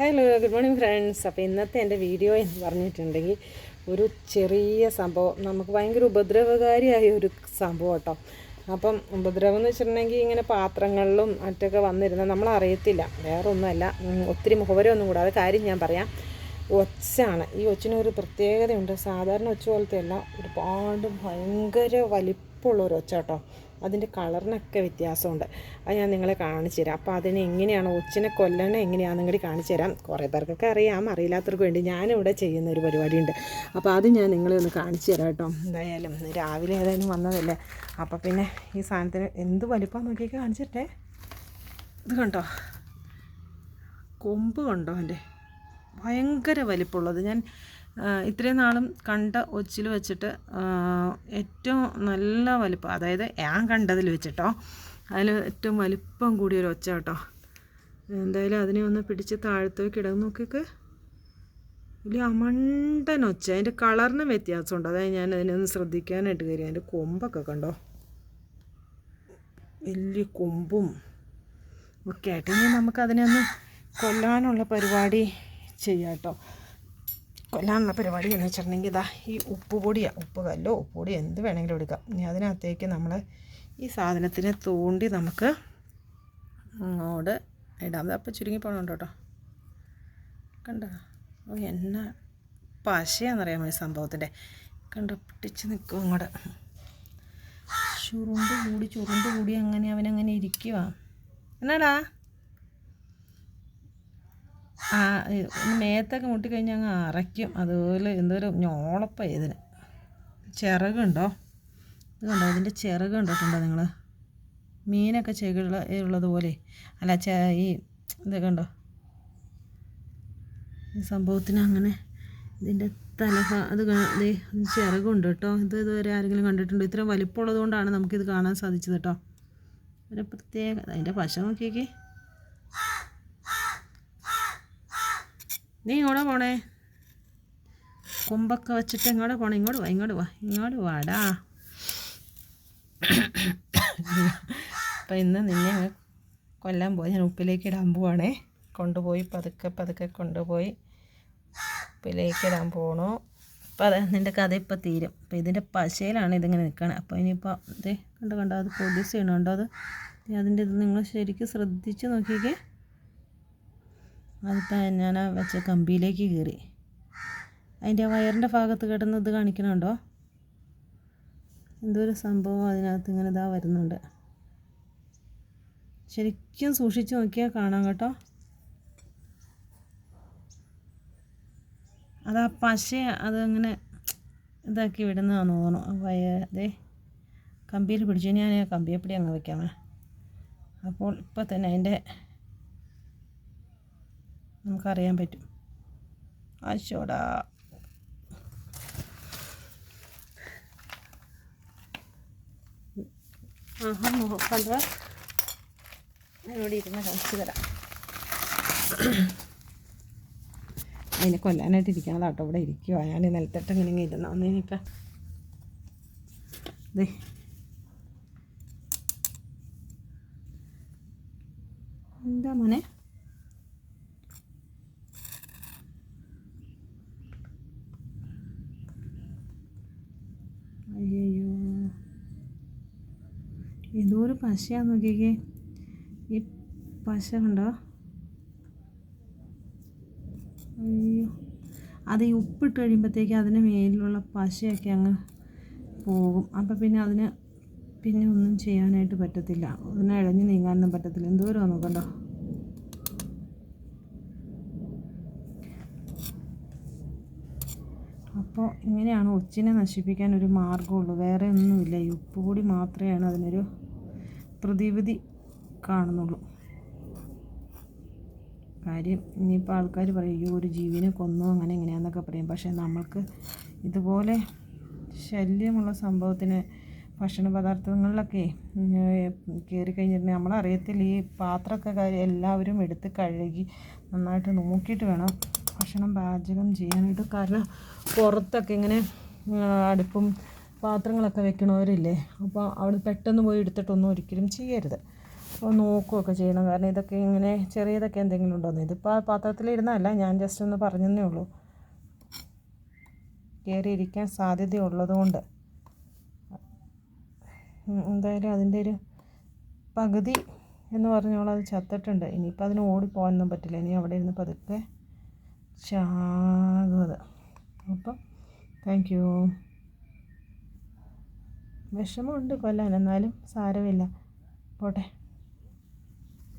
Hello good morning friends അപ്പോൾ ഇന്നത്തെ എന്റെ വീഡിയോ എന്ന് പറഞ്ഞിട്ടുണ്ടെങ്കിൽ ഒരു ചെറിയ സംഭവം. നമുക്ക് ഭയങ്കര ഉപദ്രവകാരിയായ ഒരു സംഭവം കേട്ടോ. അപ്പം ഉപദ്രവം എന്ന് വെച്ചിട്ടുണ്ടെങ്കിൽ ഇങ്ങനെ പാത്രങ്ങളിലും മറ്റൊക്കെ വന്നിരുന്ന നമ്മളറിയത്തില്ല. വേറൊന്നുമല്ല. ഒത്തിരി മുഖവരമൊന്നും കൂടാതെ കാര്യം ഞാൻ പറയാം. ഒച്ചാണ്. ഈ ഒച്ചിനൊരു പ്രത്യേകതയുണ്ട്. സാധാരണ ഒച്ച പോലത്തെ അല്ല ഒരുപാട് ഭയങ്കര വലിപ്പമുള്ള ഒരു ഒച്ച കേട്ടോ അതിന്റെ കളറിനൊക്കെ വ്യത്യാസമുണ്ട്. അത് ഞാൻ നിങ്ങളെ കാണിച്ചു തരാം. അപ്പോൾ അതിനെ എങ്ങനെയാണ് ഒച്ചിനെ കൊല്ലണം എങ്ങനെയാണെന്നും കൂടി കാണിച്ചു തരാം. കുറേ പേർക്കൊക്കെ അറിയാം. അറിയില്ലാത്തവർക്ക് വേണ്ടി ഞാനിവിടെ ചെയ്യുന്ന ഒരു പരിപാടിയുണ്ട്. അപ്പോൾ അത് ഞാൻ നിങ്ങളെ ഒന്ന് കാണിച്ചു തരാം കേട്ടോ. എന്തായാലും രാവിലെ ഏതായാലും വന്നതല്ലേ. അപ്പോൾ പിന്നെ ഈ സാധനത്തിന് എന്ത് വലിപ്പം നോക്കിയൊക്കെ കാണിച്ചിട്ടേ? ഇത് കണ്ടോ? കൊമ്പ് കണ്ടോ എന്റെ ഭയങ്കര വലിപ്പമുള്ളത്. ഞാൻ ഇത്രയും നാളും കണ്ട ഒച്ചിൽ വെച്ചിട്ട് ഏറ്റവും നല്ല വലിപ്പം അതായത് ഞാൻ കണ്ടതിൽ വെച്ചിട്ടോ അതിൽ ഏറ്റവും വലിപ്പം കൂടിയ ഒരു ഒച്ച കേട്ടോ. എന്തായാലും അതിനെ ഒന്ന് പിടിച്ച് താഴത്തേക്ക് ഇടാൻ നോക്കിയൊക്കെ. വലിയ അമണ്ടൻ ഒച്ച. അതിന്റെ കളറിന് വ്യത്യാസമുണ്ട്. അതായത് ഞാൻ അതിനെ ഒന്ന് ശ്രദ്ധിക്കാനായിട്ട് കയറി. അതിന്റെ കൊമ്പൊക്കെ കണ്ടോ? വലിയ കൊമ്പും ഒക്കെ ആയിട്ട്. ഇനി നമുക്ക് അതിനെ ഒന്ന് കൊല്ലാനുള്ള പരിപാടി ചെയ്യാം കേട്ടോ കൊല്ലാനുള്ള പരിപാടി എന്ന് വെച്ചിട്ടുണ്ടെങ്കിൽ ഇതാ ഈ ഉപ്പ് പൊടിയാണ് ഉപ്പ് കല്ലോ ഉപ്പ് പൊടി എന്ത് വേണമെങ്കിലും എടുക്കാം. ഇനി അതിനകത്തേക്ക് നമ്മൾ ഈ സാധനത്തിനെ തോണ്ടി നമുക്ക് അങ്ങോട്ട് ഇടാം. അപ്പോൾ ചുരുങ്ങി പോകണുണ്ടോ കേട്ടോ. കണ്ടോ? ഓ എന്നാ പശയാണെന്നറിയാമോ ഈ സംഭവത്തിന്റെ കണ്ടോ പിടിച്ച് നിൽക്കും അങ്ങോട്ട്. ചുരുണ്ട് കൂടി ചുരുണ്ട് കൂടി അങ്ങനെ അവനങ്ങനെ ഇരിക്കുക എന്നാടാ? ആ മേത്തൊക്കെ മുട്ടിക്കഴിഞ്ഞാൽ അങ്ങ് അറയ്ക്കും അതുപോലെ എന്തോരം ഞോളപ്പ ഇതിന്. ചിറകുണ്ടോ? ഇത് കണ്ടോ? ഇതിന്റെ ചിറക് കണ്ടിട്ടുണ്ടോ നിങ്ങൾ മീനൊക്കെ ചെകിള ഉള്ളതുപോലെ അല്ല ചെ ഈ ഇതൊക്കെ ഉണ്ടോ ഈ സംഭവത്തിന് അങ്ങനെ ഇതിന്റെ തല അത് ചിറകുണ്ട് കേട്ടോ. ഇത് ഇതുവരെ ആരെങ്കിലും കണ്ടിട്ടുണ്ടോ? ഇത്രയും വലിപ്പമുള്ളത് കൊണ്ടാണ് നമുക്കിത് കാണാൻ സാധിച്ചത് കേട്ടോ. ഒരു പ്രത്യേക അതിന്റെ പശ നോക്കിയേക്കേ. നീ ഇങ്ങോട്ട് പോണേ. കൊമ്പൊക്കെ വെച്ചിട്ട് ഇങ്ങോട്ട് പോണേ. ഇങ്ങോട്ട് വാ ഇങ്ങോട്ട് വാ ഇങ്ങോട്ട് വാടാ. അപ്പം ഇന്ന് നിന്നെ കൊല്ലാൻ പോയി ഞാൻ ഉപ്പിലേക്ക് ഇടാൻ പോവാണേ. കൊണ്ടുപോയി പതുക്കെ പതുക്കെ കൊണ്ടുപോയി ഉപ്പിലേക്ക് ഇടാൻ പോകണു അപ്പം അത് നിന്റെ കഥ ഇപ്പം തീരും. അപ്പം ഇതിന്റെ പശയിലാണ് ഇതിങ്ങനെ നിൽക്കണത് അപ്പോൾ ഇനിയിപ്പോൾ ഇതേ കണ്ടോ കണ്ടോ അത് പ്രൊഡ്യൂസ് ചെയ്യണുണ്ടോ അത്? അതിന്റെ ഇത് നിങ്ങൾ ശരിക്കും ശ്രദ്ധിച്ച് നോക്കിക്കേ. അതിപ്പോൾ ഞാൻ ആ വെച്ച കമ്പിയിലേക്ക് കയറി അതിന്റെ വയറിന്റെ ഭാഗത്ത് കിടന്ന് ഇത് കാണിക്കണുണ്ടോ? എന്തോ ഒരു സംഭവം അതിനകത്ത് ഇങ്ങനെ ഇതാ വരുന്നുണ്ട്. ശരിക്കും സൂക്ഷിച്ച് നോക്കിയാൽ കാണാം കേട്ടോ. അതാ പശ അതങ്ങനെ ഇതാക്കി വിടുന്നതാണെന്ന് തോന്നുന്നു. വയ ദേ കമ്പിയിൽ പിടിച്ചു ഞാൻ കമ്പിയെപ്പിടി അങ്ങ് വയ്ക്കാമേ അപ്പോൾ ഇപ്പം തന്നെ അതിന്റെ നമുക്കറിയാൻ പറ്റും. ആശോടാ തരാം അതിനെ കൊല്ലാനായിട്ട് ഇരിക്കണതാ കേട്ടോ ഇവിടെ ഇരിക്കുക ഞാൻ നിലത്തിട്ട് ഇങ്ങനെ ഇരുന്ന ഒന്നിനിപ്പം ദേ. എന്താ മോനെ അയ്യോ എന്തോ ഒരു പശയാന്ന് നോക്കിക്കേ. ഈ പശ കണ്ടോ? അയ്യോ. അത് ഈ ഉപ്പിട്ട് കഴിയുമ്പോഴത്തേക്ക് അതിന് മേലിലുള്ള പശയൊക്കെ അങ്ങ് പോകും. അപ്പം പിന്നെ അതിന് പിന്നെ ഒന്നും ചെയ്യാനായിട്ട് പറ്റത്തില്ല. അതിനെ ഇഴഞ്ഞു നീങ്ങാനൊന്നും പറ്റത്തില്ല. എന്തോരം നോക്കണ്ടോ? അപ്പോൾ ഇങ്ങനെയാണ് ഒച്ചിനെ നശിപ്പിക്കാൻ ഒരു മാർഗമുള്ളൂ വേറെ ഒന്നുമില്ല. ഈ ഉപ്പ് കൂടി മാത്രമേ അതിനൊരു പ്രതിവിധി കാണുന്നുള്ളൂ. കാര്യം ഇനിയിപ്പോൾ ആൾക്കാർ പറയും ഒരു ജീവിനെ കൊന്നു അങ്ങനെ എങ്ങനെയാണെന്നൊക്കെ പറയും. പക്ഷേ നമ്മൾക്ക് ഇതുപോലെ ശല്യമുള്ള സംഭവത്തിന് ഭക്ഷണ പദാർത്ഥങ്ങളിലൊക്കെ കയറി കഴിഞ്ഞിട്ടുണ്ടെങ്കിൽ നമ്മളറിയത്തില്ല ഈ പാത്രമൊക്കെ കാര്യം എല്ലാവരും എടുത്ത് കഴുകി നന്നായിട്ട് നോക്കിയിട്ട് വേണം ഭക്ഷണം പാചകം ചെയ്യാനായിട്ട്. കാരണം പുറത്തൊക്കെ ഇങ്ങനെ അടുപ്പും പാത്രങ്ങളൊക്കെ വെക്കണവരില്ലേ? അപ്പോൾ അവിടെ പെട്ടെന്ന് പോയി എടുത്തിട്ടൊന്നും ഒരിക്കലും ചെയ്യരുത്. അപ്പോൾ നോക്കുകയൊക്കെ ചെയ്യണം. കാരണം ഇതൊക്കെ ഇങ്ങനെ ചെറിയതൊക്കെ എന്തെങ്കിലും ഉണ്ടോയെന്ന് ഇതിപ്പോൾ ആ പാത്രത്തിലിരുന്നല്ല ഞാൻ ജസ്റ്റ് ഒന്ന് പറഞ്ഞതേ ഉള്ളൂ. കയറിയിരിക്കാൻ സാധ്യതയുള്ളതുകൊണ്ട്. എന്തായാലും അതിന്റെ ഒരു പകുതി എന്ന് പറഞ്ഞോളം അത് ചത്തിട്ടുണ്ട്. ഇനിയിപ്പോൾ അതിന് ഓടിപ്പോകാനൊന്നും പറ്റില്ല. ഇനി അവിടെ ഇരുന്ന് പതുക്കെ ചാകുന്നത്. അപ്പം താങ്ക് യു വിഷമമുണ്ട് കൊല്ലാൻ എന്നാലും സാരമില്ല. പോട്ടെ.